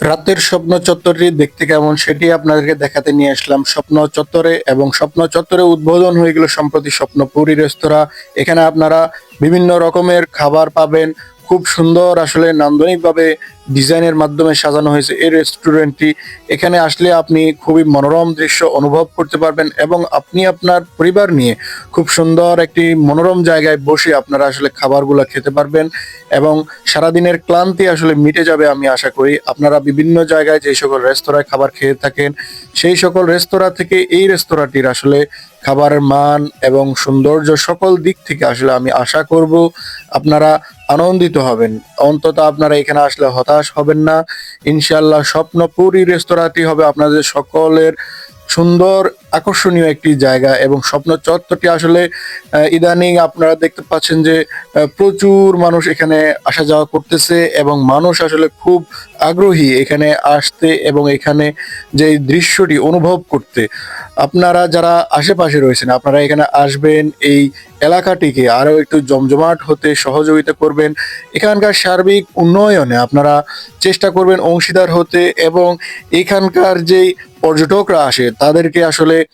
রাতের স্বপ্ন চত্বরটি দেখতে কেমন সেটি আপনাদেরকে দেখাতে নিয়ে আসলাম। স্বপ্ন চত্বরে এবং স্বপ্ন চত্বরে উদ্বোধন হয়ে গেল সম্প্রতি স্বপ্ন পুরী রেস্তোরাঁ। এখানে আপনারা বিভিন্ন রকমের খাবার পাবেন। খুব সুন্দর আসলে নান্দনিকভাবে ডিজাইনের মাধ্যমে সাজানো হয়েছে। এই রেস্টুরেন্টটি এখানে আসলে আপনি খুবই মনোরম দৃশ্য অনুভব করতে পারবেন এবং আপনি আপনার পরিবার নিয়ে খুব সুন্দর একটি মনোরম জায়গায় বসে আপনারা আসলে খাবারগুলো খেতে পারবেন এবং সারাদিনের ক্লান্তি আসলে মিটে যাবে আমি আশা করি। আপনারা বিভিন্ন জায়গায় যে সকল রেস্তোরাঁয় খাবার খেয়ে থাকেন, সেই সকল রেস্তোরাঁ থেকে এই রেস্তোরাঁটির আসলে খাবারের মান এবং সৌন্দর্য সকল দিক থেকে আসলে আমি আশা করব আপনারা আনন্দিত হবেন। অন্তত আপনারা এখানে আসলে হতাশ হবেন না। ইনশাল্লাহ স্বপ্নপুরী রেস্তোরাঁটি হবে আপনাদের সকলের সুন্দর আকর্ষণীয় একটি জায়গা এবং স্বপ্ন চত্বরটি আসলে ইদানিং আপনারা দেখতে পাচ্ছেন যে প্রচুর মানুষ এখানে আসা যাওয়া করতেছে এবং মানুষ আসলে খুব আগ্রহী এখানে আসতে এবং এখানে যে দৃশ্যটি অনুভব করতে। আপনারা যারা আশেপাশে রয়েছেন, আপনারা এখানে আসবেন, এই এলাকাটিকে আরও একটু জমজমাট হতে সহযোগিতা করবেন। এখানকার সার্বিক উন্নয়নে আপনারা চেষ্টা করবেন অংশীদার হতে এবং এখানকার যেই পর্যটকরা আসে তাদেরকে আসলে